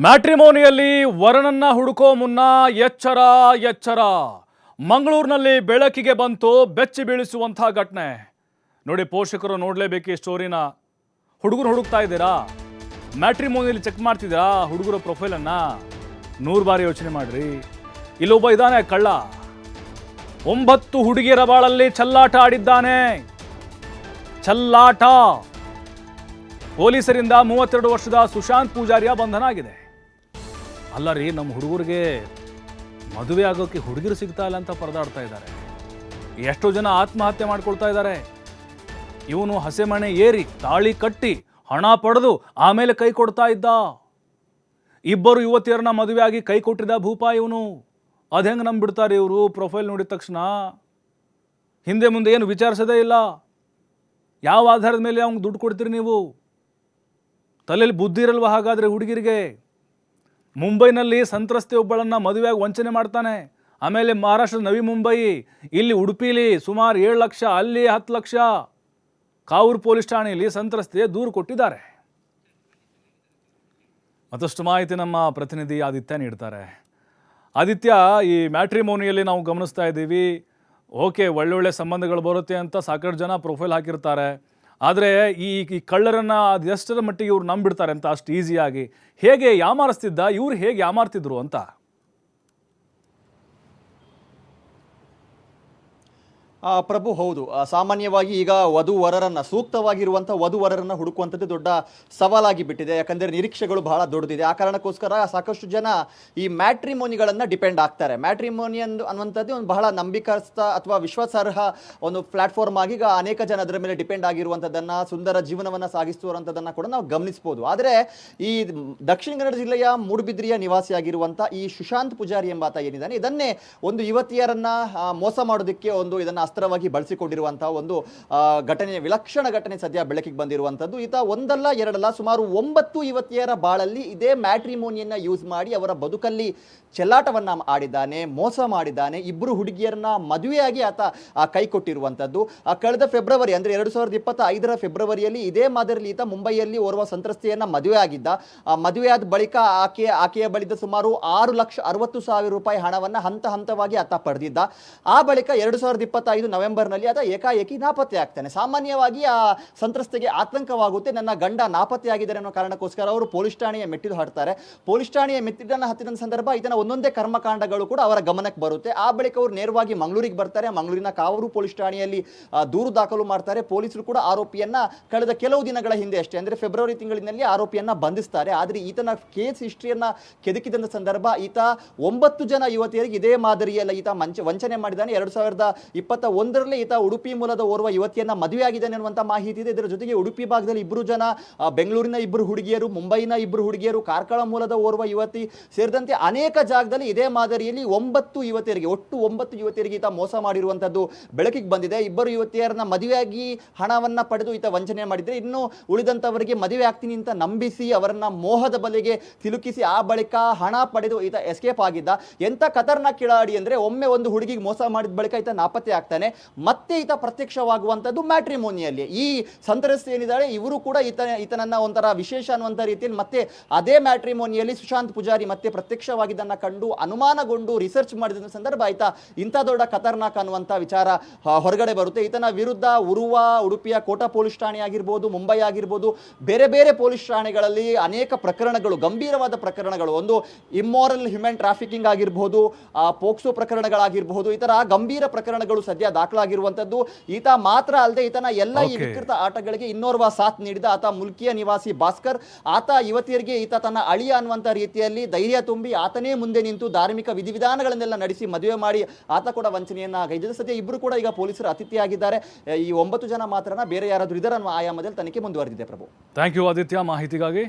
ಮ್ಯಾಟ್ರಿಮೋನಿಯಲ್ಲಿ ವರನನ್ನ ಹುಡುಕೋ ಮುನ್ನ ಎಚ್ಚರ ಎಚ್ಚರ. ಮಂಗಳೂರಿನಲ್ಲಿ ಬೆಳಕಿಗೆ ಬಂತು ಬೆಚ್ಚಿ ಬೀಳಿಸುವಂಥ ಘಟನೆ. ನೋಡಿ, ಪೋಷಕರು ನೋಡಲೇಬೇಕು ಈ ಸ್ಟೋರಿನ. ಹುಡುಗರು ಹುಡುಕ್ತಾ ಇದ್ದೀರಾ? ಮ್ಯಾಟ್ರಿಮೋನಿಯಲ್ಲಿ ಚೆಕ್ ಮಾಡ್ತಿದ್ದೀರಾ ಹುಡುಗರ ಪ್ರೊಫೈಲನ್ನು? ನೂರು ಬಾರಿ ಯೋಚನೆ ಮಾಡ್ರಿ. ಇಲ್ಲೊಬ್ಬ ಇದ್ದಾನೆ ಕಳ್ಳ. ಒಂಬತ್ತು ಹುಡುಗಿಯರ ಬಾಳಲ್ಲಿ ಚಲ್ಲಾಟ ಆಡಿದ್ದಾನೆ. ಚಲ್ಲಾಟ. ಪೊಲೀಸರಿಂದ ಮೂವತ್ತೆರಡು ವರ್ಷದ ಸುಶಾಂತ್ ಪೂಜಾರಿಯ ಬಂಧನ ಆಗಿದೆ. ಅಲ್ಲ ರೀ, ನಮ್ಮ ಹುಡುಗರಿಗೆ ಮದುವೆ ಆಗೋಕ್ಕೆ ಹುಡುಗಿರು ಸಿಗ್ತಾ ಇಲ್ಲ ಅಂತ ಪರದಾಡ್ತಾ ಇದ್ದಾರೆ. ಎಷ್ಟೋ ಜನ ಆತ್ಮಹತ್ಯೆ ಮಾಡ್ಕೊಳ್ತಾ ಇದ್ದಾರೆ. ಇವನು ಹಸೆಮಣೆ ಏರಿ, ತಾಳಿ ಕಟ್ಟಿ, ಹಣ ಪಡೆದು ಆಮೇಲೆ ಕೈ ಕೊಡ್ತಾ ಇದ್ದ. ಇಬ್ಬರು ಯುವತಿಯರನ್ನ ಮದುವೆ ಆಗಿ ಕೈ ಕೊಟ್ಟಿದ್ದ ಭೂಪ ಇವನು. ಅದು ಹೆಂಗೆ ನಂಬಿಡ್ತಾರೆ ಇವರು? ಪ್ರೊಫೈಲ್ ನೋಡಿದ ತಕ್ಷಣ. ಹಿಂದೆ ಮುಂದೆ ಏನು ವಿಚಾರಿಸೋದೇ ಇಲ್ಲ. ಯಾವ ಆಧಾರದ ಮೇಲೆ ಅವ್ನಿಗೆ ದುಡ್ಡು ಕೊಡ್ತೀರಿ ನೀವು? ತಲೆಯಲ್ಲಿ ಬುದ್ಧಿ ಇರಲ್ವ ಹಾಗಾದರೆ ಹುಡುಗಿರಿಗೆ? ಮುಂಬೈನಲ್ಲಿ ಸಂತ್ರಸ್ತೆ ಒಬ್ಬಳನ್ನ ಮದುವೆಯಾಗಿ ವಂಚನೆ ಮಾಡ್ತಾನೆ. ಆಮೇಲೆ ಮಹಾರಾಷ್ಟ್ರ ನವಿ ಮುಂಬೈ, ಇಲ್ಲಿ ಉಡುಪಿಲಿ ಸುಮಾರು ಏಳು ಲಕ್ಷ, ಅಲ್ಲಿ ಹತ್ತು ಲಕ್ಷ ಕಾವೂರು ಪೊಲೀಸ್ ಠಾಣೆಯಲ್ಲಿ ಸಂತ್ರಸ್ತೆ ದೂರು ಕೊಟ್ಟಿದ್ದಾರೆ. ಮತ್ತಷ್ಟು ಮಾಹಿತಿ ನಮ್ಮ ಪ್ರತಿನಿಧಿ ಆದಿತ್ಯ ನೀಡ್ತಾರೆ. ಆದಿತ್ಯ, ಈ ಮ್ಯಾಟ್ರಿಮೋನಿಯಲ್ಲಿ ನಾವು ಗಮನಿಸ್ತಾ ಇದ್ದೀವಿ. ಓಕೆ, ಒಳ್ಳೊಳ್ಳೆ ಸಂಬಂಧಗಳು ಬರುತ್ತೆ ಅಂತ ಸಾಕಷ್ಟು ಜನ ಪ್ರೊಫೈಲ್ ಹಾಕಿರ್ತಾರೆ. ಆದರೆ ಈ ಈ ಕಳ್ಳರನ್ನ ಎಷ್ಟರ ಮಟ್ಟಿಗೆ ಇವ್ರು ನಂಬಿಡ್ತಾರೆ ಅಂತ ಅಷ್ಟು ಈಸಿಯಾಗಿ ಹೇಗೆ ಯಾಮಾರಿಸ್ತಿದ್ದ, ಇವ್ರು ಹೇಗೆ ಯಾಮಾರ್ತಿದ್ರು ಅಂತ? ಪ್ರಭು ಹೌದು. ಸಾಮಾನ್ಯವಾಗಿ ಈಗ ವಧು ವರರನ್ನು ಸೂಕ್ತವಾಗಿರುವಂಥ ವಧು ವರರನ್ನ ಹುಡುಕುವಂಥದ್ದು ದೊಡ್ಡ ಸವಾಲಾಗಿ ಬಿಟ್ಟಿದೆ. ಯಾಕಂದರೆ ನಿರೀಕ್ಷೆಗಳು ಬಹಳ ದೊಡ್ಡದಿದೆ. ಆ ಕಾರಣಕ್ಕೋಸ್ಕರ ಸಾಕಷ್ಟು ಜನ ಈ ಮ್ಯಾಟ್ರಿಮೋನಿಗಳನ್ನು ಡಿಪೆಂಡ್ ಆಗ್ತಾರೆ. ಮ್ಯಾಟ್ರಿಮೋನಿ ಅಂದು ಅನ್ನುವಂಥದ್ದು ಒಂದು ಬಹಳ ನಂಬಿಕಸ್ಥ ಅಥವಾ ವಿಶ್ವಾಸಾರ್ಹ ಒಂದು ಪ್ಲಾಟ್ಫಾರ್ಮ್ ಆಗಿ ಈಗ ಅನೇಕ ಜನ ಅದರ ಮೇಲೆ ಡಿಪೆಂಡ್ ಆಗಿರುವಂಥದ್ದನ್ನು, ಸುಂದರ ಜೀವನವನ್ನು ಸಾಗಿಸುವಂಥದ್ದನ್ನು ಕೂಡ ನಾವು ಗಮನಿಸ್ಬೋದು. ಆದರೆ ಈ ದಕ್ಷಿಣ ಕನ್ನಡ ಜಿಲ್ಲೆಯ ಮೂಡುಬಿದ್ರಿಯ ನಿವಾಸಿಯಾಗಿರುವಂಥ ಈ ಸುಶಾಂತ್ ಪೂಜಾರಿ ಎಂಬಾತ ಏನಿದ್ದಾನೆ, ಇದನ್ನೇ ಒಂದು ಯುವತಿಯರನ್ನು ಮೋಸ ಮಾಡೋದಕ್ಕೆ ಒಂದು ಇದನ್ನ ಅಸ್ತ್ರವಾಗಿ ಬಳಸಿಕೊಂಡಿರುವಂತಹ ಒಂದು ಘಟನೆ ವಿಲಕ್ಷಣ ಘಟನೆ ಸದ್ಯ ಬೆಳಕಿಗೆ ಬಂದಿರುವಂಥದ್ದು. ಈತ ಒಂದಲ್ಲ ಎರಡಲ್ಲ ಸುಮಾರು ಒಂಬತ್ತು ಯುವತಿಯರ ಬಾಳಲ್ಲಿ ಇದೇ ಮ್ಯಾಟ್ರಿಮೋನಿಯನ್ನ ಯೂಸ್ ಮಾಡಿ ಅವರ ಬದುಕಲ್ಲಿ ಚೆಲ್ಲಾಟವನ್ನ ಆಡಿದ್ದಾನೆ ಮೋಸ ಮಾಡಿದ್ದಾನೆ. ಇಬ್ಬರು ಹುಡುಗಿಯರನ್ನ ಮದುವೆಯಾಗಿ ಆತ ಕೈ ಆ, ಕಳೆದ ಫೆಬ್ರವರಿ ಅಂದ್ರೆ ಎರಡು ಸಾವಿರದ ಇಪ್ಪತ್ತ ಐದರ ಫೆಬ್ರವರಿಯಲ್ಲಿ ಇದೇ ಮಾದರಿಯಲ್ಲಿ ಈತ ಮುಂಬೈಯಲ್ಲಿ ಓರ್ವ ಸಂತ್ರಸ್ತೆಯನ್ನ ಮದುವೆ ಆಗಿದ್ದ. ಮದುವೆಯಾದ ಬಳಿಕ ಆಕೆ ಆಕೆಯ ಬಳಿದ ಸುಮಾರು ಆರು ಲಕ್ಷ ಅರವತ್ತು ಸಾವಿರ ರೂಪಾಯಿ ಹಣವನ್ನ ಹಂತ ಹಂತವಾಗಿ ಆತ ಪಡೆದಿದ್ದ. ಆ ಬಳಿಕ ಎರಡು ಸಾವಿರದ ನವೆಂಬರ್ನಲ್ಲಿ ಆತ ಏಕಾಏಕಿ ನಾಪತ್ತೆ ಆಗ್ತಾನೆ. ಸಾಮಾನ್ಯವಾಗಿ ಆ ಸಂತ್ರಸ್ತೆಗೆ ಆತಂಕವಾಗುತ್ತೆ. ನನ್ನ ಗಂಡ ನಾಪತ್ತೆ ಆಗಿದ್ದಾರೆ ಅನ್ನೋ ಕಾರಣಕ್ಕೋಸ್ಕರ ಅವರು ಪೊಲೀಸ್ ಠಾಣೆಯ ಮೆಟ್ಟಿಲು ಹಾಡ್ತಾರೆ. ಪೊಲೀಸ್ ಠಾಣೆಯ ಮೆಟ್ಟಿಲನ್ನ ಹತ್ತಿದ ಸಂದರ್ಭ ಈತನ ಒಂದೊಂದೇ ಕರ್ಮಕಾಂಡಗಳು ಕೂಡ ಅವರ ಗಮನಕ್ಕೆ ಬರುತ್ತೆ. ಆ ಬಳಿಕ ಅವರು ನೇರವಾಗಿ ಮಂಗಳೂರಿಗೆ ಬರ್ತಾರೆ. ಮಂಗಳೂರಿನ ಕಾವೂರು ಪೊಲೀಸ್ ಠಾಣೆಯಲ್ಲಿ ದೂರು ದಾಖಲು ಮಾಡ್ತಾರೆ. ಪೊಲೀಸರು ಕೂಡ ಆರೋಪಿಯನ್ನ ಕಳೆದ ಕೆಲವು ದಿನಗಳ ಹಿಂದೆ ಅಷ್ಟೇ, ಅಂದರೆ ಫೆಬ್ರವರಿ ತಿಂಗಳಿನಲ್ಲಿ ಆರೋಪಿಯನ್ನ ಬಂಧಿಸ್ತಾರೆ. ಆದರೆ ಈತನ ಕೇಸ್ ಹಿಸ್ಟ್ರಿಯನ್ನ ಕೆದಕಿದಂತ ಸಂದರ್ಭ ಈತ ಒಂಬತ್ತು ಜನ ಯುವತಿಯರಿಗೆ ಇದೇ ಮಾದರಿಯಲ್ಲ ಈತ ಮಂಚ, ವಂಚನೆ ಮಾಡಿದ್ದಾನೆ. ಎರಡು ಸಾವಿರದ ಇಪ್ಪತ್ತ ಒಂದರಲ್ಲೇ ಈತ ಉಡುಪಿ ಮೂಲದ ಓರ್ವ ಯುವತಿಯನ್ನ ಮದುವೆ ಆಗಿದ್ದಾನೆ ಅನ್ನುವಂಥ ಮಾಹಿತಿ ಇದೆ. ಇದರ ಜೊತೆಗೆ ಉಡುಪಿ ಭಾಗದಲ್ಲಿ ಇಬ್ಬರು ಜನ ಬೆಂಗಳೂರಿನ ಇಬ್ಬರು ಹುಡುಗಿಯರು, ಮುಂಬೈನ ಇಬ್ಬರು ಹುಡುಗಿಯರು, ಕಾರ್ಕಳ ಮೂಲದ ಓರ್ವ ಯುವತಿ ಸೇರಿದಂತೆ ಅನೇಕ ಜಾಗದಲ್ಲಿ ಇದೇ ಮಾದರಿಯಲ್ಲಿ ಒಂಬತ್ತು ಯುವತಿಯರಿಗೆ, ಒಟ್ಟು ಒಂಬತ್ತು ಯುವತಿಯರಿಗೆ ಈತ ಮೋಸ ಮಾಡಿರುವಂಥದ್ದು ಬೆಳಕಿಗೆ ಬಂದಿದೆ. ಇಬ್ಬರು ಯುವತಿಯರನ್ನ ಮದುವೆಯಾಗಿ ಹಣವನ್ನ ಪಡೆದು ಈತ ವಂಚನೆ ಮಾಡಿದ್ರೆ ಇನ್ನು ಉಳಿದಂಥವರಿಗೆ ಮದುವೆ ಆಗ್ತೀನಿ ಅಂತ ನಂಬಿಸಿ ಅವರನ್ನ ಮೋಹದ ಬಲೆಗೆ ತಿಲುಕಿಸಿ ಆ ಬಳಿಕ ಹಣ ಪಡೆದು ಈತ ಎಸ್ಕೇಪ್ ಆಗಿದ್ದ. ಎಂತ ಖತರ್ನಾಕ್ ಕಿಳಾಡಿ ಅಂದ್ರೆ ಒಮ್ಮೆ ಒಂದು ಹುಡುಗಿಗೆ ಮೋಸ ಮಾಡಿದ ಬಳಿಕ ಈತ ನಾಪತ್ತೆ ಆಗ್ತಾನೆ ಮತ್ತೆ ಈತ ಪ್ರತ್ಯಕ್ಷವಾಗುವಂಥದ್ದು ಮ್ಯಾಟ್ರಿಮೋನಿಯಲ್ಲಿ. ಈ ಸಂತ್ರಸ್ತೆ ಏನಿದ್ದಾಳೆ, ಇವರು ಕೂಡ ಈತ ಈತನನ್ನ ಒಂಥರ ವಿಶೇಷ ಅನ್ನುವಂಥ ರೀತಿಯಲ್ಲಿ ಮತ್ತೆ ಅದೇ ಮ್ಯಾಟ್ರಿಮೋನಿಯಲ್ಲಿ ಸುಶಾಂತ್ ಪೂಜಾರಿ ಮತ್ತೆ ಪ್ರತ್ಯಕ್ಷವಾಗಿದ್ದನ್ನು ಕಂಡು ಅನುಮಾನಗೊಂಡು ರಿಸರ್ಚ್ ಮಾಡಿದ ಸಂದರ್ಭ ಆಯ್ತ, ಇಂಥ ದೊಡ್ಡ ಖತರ್ನಾಕ್ ಅನ್ನುವಂಥ ವಿಚಾರ ಹೊರಗಡೆ ಬರುತ್ತೆ. ಈತನ ವಿರುದ್ಧ ಉರುವ ಉಡುಪಿಯ ಕೋಟಾ ಪೊಲೀಸ್ ಠಾಣೆ ಆಗಿರ್ಬೋದು, ಮುಂಬೈ ಆಗಿರ್ಬೋದು, ಬೇರೆ ಬೇರೆ ಪೊಲೀಸ್ ಠಾಣೆಗಳಲ್ಲಿ ಅನೇಕ ಪ್ರಕರಣಗಳು, ಗಂಭೀರವಾದ ಪ್ರಕರಣಗಳು. ಒಂದು ಇಮ್ಮೋರಲ್ ಹ್ಯೂಮನ್ ಟ್ರಾಫಿಕಿಂಗ್ ಆಗಿರ್ಬೋದು ಪೋಕ್ಸೋ ಪ್ರಕರಣಗಳಾಗಿರ್ಬಹುದು ಈ ಗಂಭೀರ ಪ್ರಕರಣಗಳು ಸದ್ಯ ದಾಖಲಾಗಿರುವಂತದ್ದು ಈತ ಮಾತ್ರ ಅಲ್ಲದೆ ಈತನ ಎಲ್ಲ ಈ. ವಿಕೃತ ಆಟಗಳಿಗೆ ಇನ್ನೋರ್ವ ಸಾಥ್ ನೀಡಿದ ಆತ ಮುಲ್ಕಿಯ ನಿವಾಸಿ ಭಾಸ್ಕರ್. ಆತ ಯುವತಿಯರಿಗೆ ಈತ ತನ್ನ ಅಳಿಯ ಅನ್ನುವಂತ ರೀತಿಯಲ್ಲಿ ಧೈರ್ಯ ತುಂಬಿ ಆತನೇ ಮುಂದೆ ನಿಂತು ಧಾರ್ಮಿಕ ವಿಧಿವಿಧಾನಗಳನ್ನೆಲ್ಲ ನಡೆಸಿ ಮದುವೆ ಮಾಡಿ ಆತ ಕೂಡ ವಂಚನೆಯನ್ನ ಗೈದಿದೆ ಸದ್ಯ ಇಬ್ಬರು ಕೂಡ ಈಗ ಪೊಲೀಸರು ಅತಿಥಿಯಾಗಿದ್ದಾರೆ. ಈ ಒಂಬತ್ತು ಜನ ಮಾತ್ರನ ಬೇರೆ ಯಾರಾದರೂ ಇದರ ಆಯಾಮದಲ್ಲಿ ತನಿಖೆ ಮುಂದುವರೆದಿದೆ ಪ್ರಭು. Thank you Aditya. ಮಾಹಿತಿಗಾಗಿ